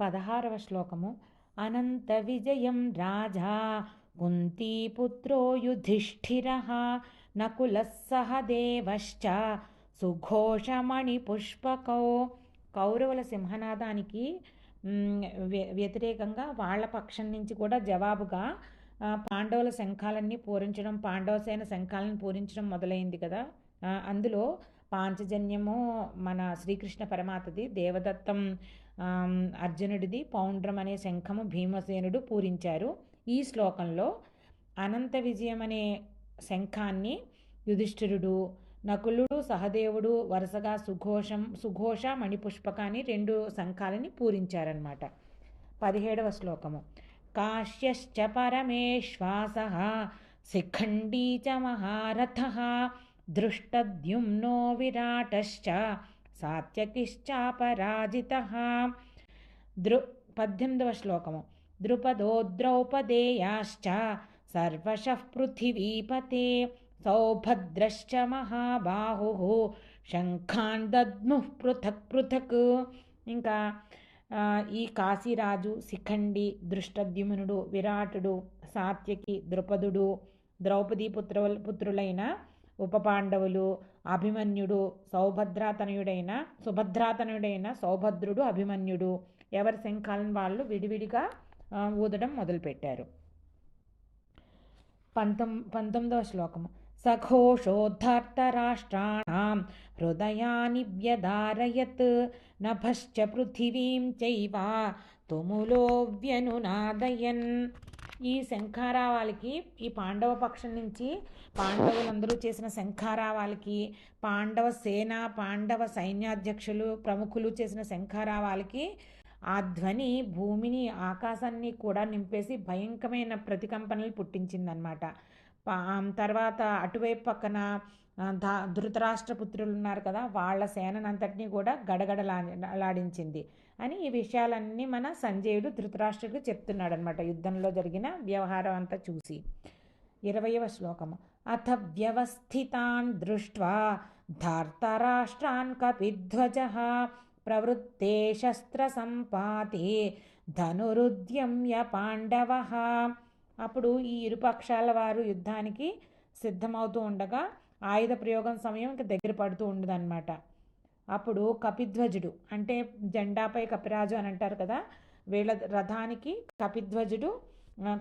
పదహారవ శ్లోకము. అనంత విజయం రాజా కుంతీపుత్రో యుధిష్ఠిర నకుల సహదేవశ్చ సుఘోషమణిపుష్పకౌ కౌరవుల సింహనాదానికి వ్య- వ్యతిరేకంగా వాళ్ళ పక్షం నుంచి కూడా జవాబుగా పాండవుల శంఖాలన్నీ పూరించడం పాండవసేన శంఖాలను పూరించడం మొదలైంది కదా. అందులో పాంచజన్యము మన శ్రీకృష్ణ పరమాతది దేవదత్తం అర్జునుడిది పౌండ్రం అనే శంఖము భీమసేనుడు పూరించారు. ఈ శ్లోకంలో అనంత విజయం అనే శంఖాన్ని యుధిష్ఠిరుడు నకులుడు సహదేవుడు వరుసగా సుఘోషం సుఘోష మణిపుష్పకాన్ని రెండు శంఖాలని పూరించారనమాట పదిహేడవ శ్లోకము. కాశ్యశ్చ పరమేశ్వాస శిఖండీ చ మహారథ దృష్టద్యుమ్నో విరాటశ్చ సాత్యకిశ్చాపరాజిత దృ పద్దెనిమిదవ శ్లోకము ద్రుపదో ద్రౌపదేయాశ్చ సర్వశః పృథివీపతే సౌభద్రశ్చ మహాబాహు శంఖాన్ దద్ము పృథక్ పృథక్ ఇంకా ఈ కాశీరాజు శిఖండి దృష్టద్యుమ్నుడు విరాటుడు సాత్యకి ద్రుపదుడు ద్రౌపదీ పుత్ర పుత్రులైన ఉపపాండవులు అభిమన్యుడు సౌభద్రాతనయుడైన సుభద్రాతనయుడైన సౌభద్రుడు అభిమన్యుడు ఎవరి శంఖాలను వాళ్ళు విడివిడిగా ఊదడం మొదలుపెట్టారు. పంతొమ్ పంతొమ్మిదవ శ్లోకము. సఘోషోద్ధర్తరాష్ట్రాణం హృదయాని వ్యదారయత్ నభశ్చ పృథివీం చైవ తుములో వ్యనునాదయన్ ఈ శంఖారావాలకి ఈ పాండవ పక్షం నుంచి పాండవులందరూ చేసిన శంఖారావాలకి పాండవ సేన పాండవ సైన్యాధ్యక్షులు ప్రముఖులు చేసిన శంఖారావాలకి ఆ ధ్వని భూమిని ఆకాశాన్ని కూడా నింపేసి భయంకరమైన ప్రతికంపనలు పుట్టించిందనమాట తర్వాత అటువైపు పక్కన ధృతరాష్ట్రపుత్రులు ధా ఉన్నారు కదా వాళ్ళ సేననంతటినీ కూడా గడగడలాడించింది అని ఈ విషయాలన్నీ మన సంజయుడు ధృతరాష్ట్రుడికి చెప్తున్నాడు అనమాట యుద్ధంలో జరిగిన వ్యవహారం అంతా చూసి. ఇరవయవ శ్లోకము. అథ వ్యవస్థితాన్ దృష్ట్వా ధార్తరాష్ట్రాన్ కపిధ్వజ ప్రవృత్తే శస్త్రసంపాతే ధనురుద్యమ్య పాండవ అప్పుడు ఈ ఇరుపక్షాల వారు యుద్ధానికి సిద్ధమవుతూ ఉండగా ఆయుధ ప్రయోగం సమయం దగ్గర పడుతూ ఉండదన్నమాట. అప్పుడు కపిధ్వజుడు అంటే జెండాపై కపిరాజు అని అంటారు కదా వీళ్ళ రథానికి కపిధ్వజుడు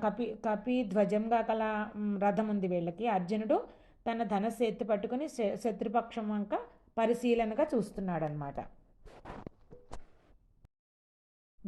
కపి కపిధ్వజంగా గల రథం ఉంది వీళ్ళకి. అర్జునుడు తన ధనస్సు ఎత్తి పట్టుకుని శ- శత్రుపక్షం వంక పరిశీలనగా చూస్తున్నాడనమాట